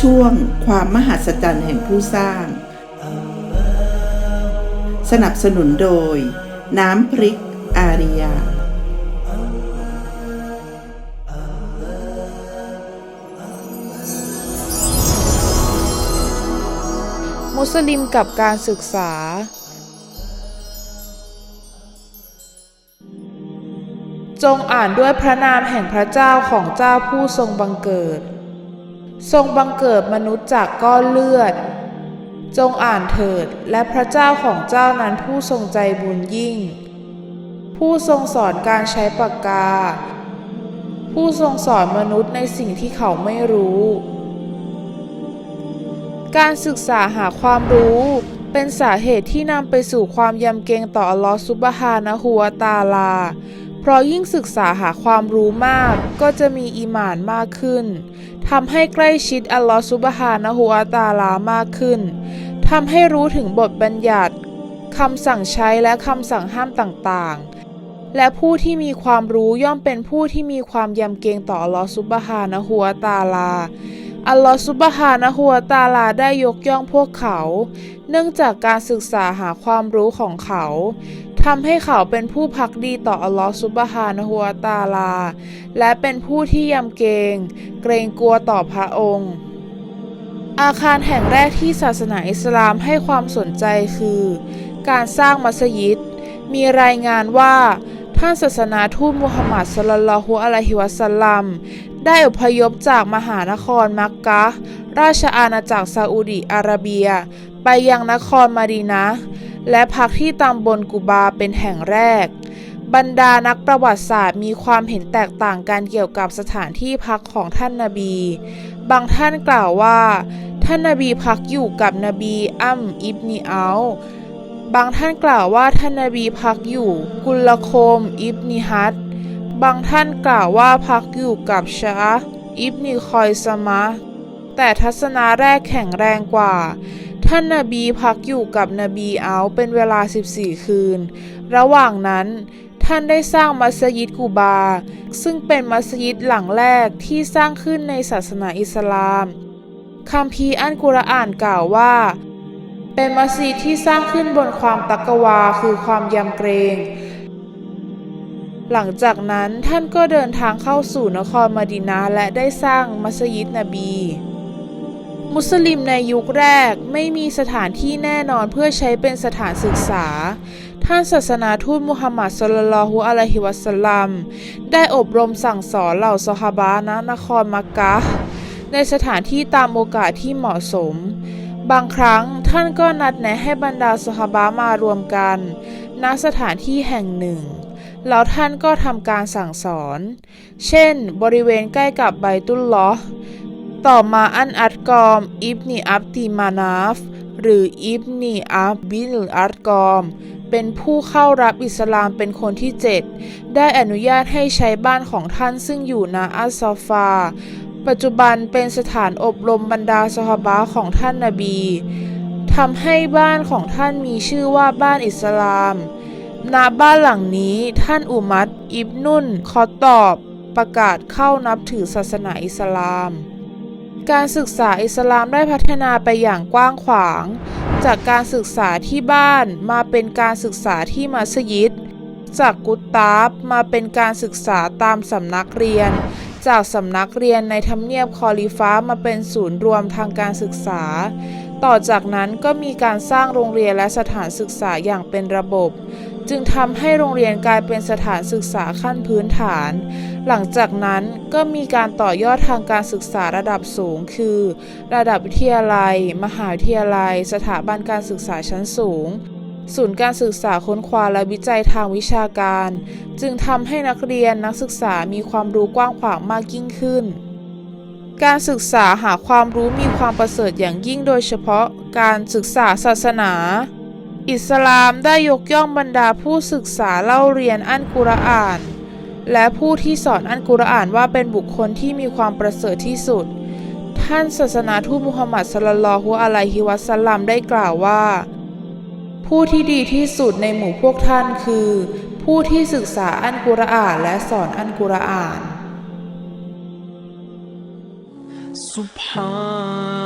ช่วงความมหัศจรรย์แห่งผู้สร้าง สนับสนุนโดย น้ำพริกอาริยามุสลิมกับการศึกษา จงอ่านด้วยพระนามแห่งพระเจ้าของเจ้าผู้ทรงบังเกิด ทรงบังเกิดมนุษย์จากก้อนเลือด จงอ่านเถิดและพระเจ้าของเจ้านั้นผู้ทรงใจบุญยิ่ง ผู้ทรงสอนการใช้ปากกา ผู้ทรงสอนมนุษย์ในสิ่งที่เขาไม่รู้ การศึกษาหาความรู้เป็นสาเหตุที่นำไปสู่ความยำเกรงต่ออัลลอฮฺซุบฮานะฮูวตาลา เพราะยิ่งศึกษาหาความรู้มากก็จะมีอีหมานมากขึ้นทำให้ใกล้ชิดอัลลอฮฺซุบฮานะฮูวะตาลามากขึ้นทำให้รู้ถึงบทบัญญัติคำสั่งใช้และคำสั่งห้ามต่างๆ และผู้ที่มีความรู้ย่อมเป็นผู้ที่มีความยำเกรงต่ออัลลอฮฺซุบฮานะฮูวะตาลาอัลลอฮฺซุบฮานะฮูวะตาลาได้ยกย่องพวกเขา เนื่องจากการศึกษาหาความรู้ของเขา ทำให้เขาเป็นผู้พักดีต่ออัลลอฮฺซุบฮานะฮูวตาลา และเป็นผู้ที่ยำเกรงเกรงกลัวต่อพระองค์ อาคารแห่งแรกที่ศาสนาอิสลามให้ความสนใจคือ การสร้างมัสยิด มีรายงานว่าท่านศาสนาทูตมุฮัมมัดสลลัลฮุอะลัยฮิวะสัลลัมได้อพยพจากมหานครมักกะ ราชอาณาจักรซาอุดิอาระเบีย ไปยังนครมาดีนะ และพักที่ตำบลกุบาเป็นแห่งแรก บรรดานักประวัติศาสตร์มีความเห็นแตกต่างกันเกี่ยวกับสถานที่พักของท่านนาบี บางท่านกล่าวว่า ท่านนาบีพักอยู่กับนบีอัมอิบนีอัลบางท่านกล่าวว่าท่านนาบีพักอยู่กุลโคมอิบนีฮัดบางท่านกล่าวว่าพักอยู่กับชาอิบนีคอยสมะแต่ทัศนะแรกแข็งแรงกว่า ท่านนาบีพักอยู่กับนบีอัลเป็นเวลา 14 คืน ระหว่างนั้นท่านได้สร้างมัสยิดกูบา ซึ่งเป็นมัสยิดหลังแรกที่สร้างขึ้นในศาสนาอิสลามคัมภีร์อันกุรอานกล่าวว่า เป็นมัสยิดที่สร้างขึ้นบนความตักกวาคือความยำเกรงหลังจากนั้นท่านก็เดินทางเข้าสู่นครมาดินาและได้สร้างมัสยิดนบี มุสลิมในยุคแรกไม่มีสถานที่แน่นอนเพื่อใช้เป็นสถานศึกษา ท่านศาสนาทูตมุฮัมมัดสลลัลฮุอะลัยฮิวะสัลลัมได้อบรมสั่งสอนเหล่าซอฮาบะนครมักกะในสถานที่ตามโอกาสที่เหมาะสม บางครั้งท่านก็นัดแนะให้บรรดาซอฮาบะมารวมกัน ณสถานที่แห่งหนึ่งแล้วท่านก็ทำการสั่งสอน เช่น บริเวณใกล้กับไบตุลลอ ต่อมาอันอัดกอม อิบนีอับติมานาฟ หรืออิบนีอับบิลอัดกอม เป็นผู้เข้ารับอิสลามเป็นคนที่เจ็ดได้อนุญาตให้ใช้บ้านของท่านซึ่งอยู่ณอัสซอฟา ปัจจุบันเป็นสถานอบรมบรรดาซอฮาบะของท่านนาบีทำให้บ้านของท่านมีชื่อว่าบ้านอิสลามณบ้านหลังนี้ท่านอุมัดอิบนุนคอตอบประกาศเข้านับถือศาสนาอิสลาม การศึกษาอิสลามได้พัฒนาไปอย่างกว้างขวาง จากการศึกษาที่บ้านมาเป็นการศึกษาที่มัสยิด จากกุตตาบมาเป็นการศึกษาตามสำนักเรียน จากสำนักเรียนในทำเนียบคอลิฟ้ามาเป็นศูนย์รวมทางการศึกษา ต่อจากนั้นก็มีการสร้างโรงเรียนและสถานศึกษาอย่างเป็นระบบ จึงทำให้โรงเรียนกลายเป็นสถานศึกษาขั้นพื้นฐาน หลังจากนั้นก็มีการต่อยอดทางการศึกษาระดับสูง คือ ระดับวิทยาลัย มหาวิทยาลัย สถาบันการศึกษาชั้นสูง ศูนย์การศึกษาค้นคว้าและวิจัยทางวิชาการ จึงทำให้นักเรียนนักศึกษามีความรู้กว้างขวางมากยิ่งขึ้นการศึกษาหาความรู้มีความประเสริฐอย่างยิ่งโดยเฉพาะการศึกษาศาสนา อิสลามได้ยกย่องบรรดาผู้ศึกษาเล่าเรียนอันกุรอาน และผู้ที่สอนอันกุรอานว่าเป็นบุคคลที่มีความประเสริฐที่สุด ท่านศาสนาทูตมุฮัมมัดสลลัลลอฮุอะลัยฮิวะสัลลัมได้กล่าวว่า ผู้ที่ดีที่สุดในหมู่พวกท่านคือ ผู้ที่ศึกษาอันกุรอานและสอนอันกุรอาน سبحانك